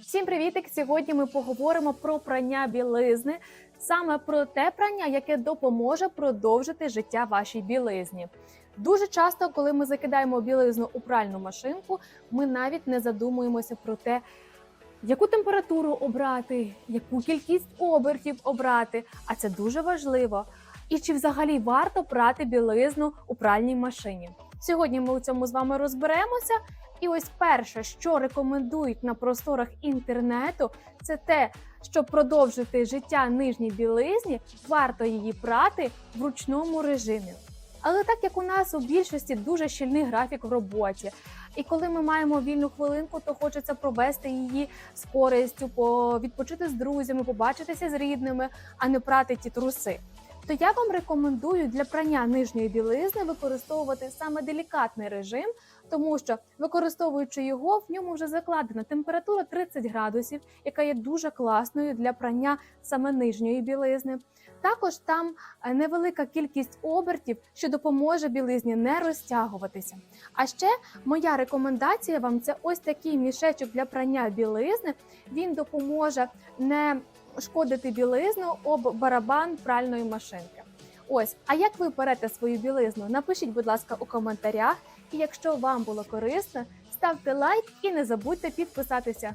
Всім привітик! Сьогодні ми поговоримо про прання білизни, саме про те прання, яке допоможе продовжити життя вашій білизні. Дуже часто, коли ми закидаємо білизну у пральну машинку, ми навіть не задумуємося про те, яку температуру обрати, яку кількість обертів обрати. А це дуже важливо. І чи взагалі варто прати білизну у пральній машині? Сьогодні ми у цьому з вами розберемося. І ось перше, що рекомендують на просторах інтернету, це те, щоб продовжити життя нижній білизні, варто її прати в ручному режимі. Але так як у нас у більшості дуже щільний графік в роботі, і коли ми маємо вільну хвилинку, то хочеться провести її з користю, по- відпочити з друзями, побачитися з рідними, а не прати ті труси. То я вам рекомендую для прання нижньої білизни використовувати саме делікатний режим, тому що використовуючи його, в ньому вже закладена температура 30 градусів, яка є дуже класною для прання саме нижньої білизни. Також там е, невелика кількість обертів, що допоможе білизні не розтягуватися. А ще моя рекомендація вам це ось такий мішечок для прання білизни. Він допоможе не шкодити білизну об барабан пральної машинки. Ось, а як ви берете свою білизну? Напишіть, будь ласка, у коментарях. І якщо вам було корисно, ставте лайк і не забудьте підписатися.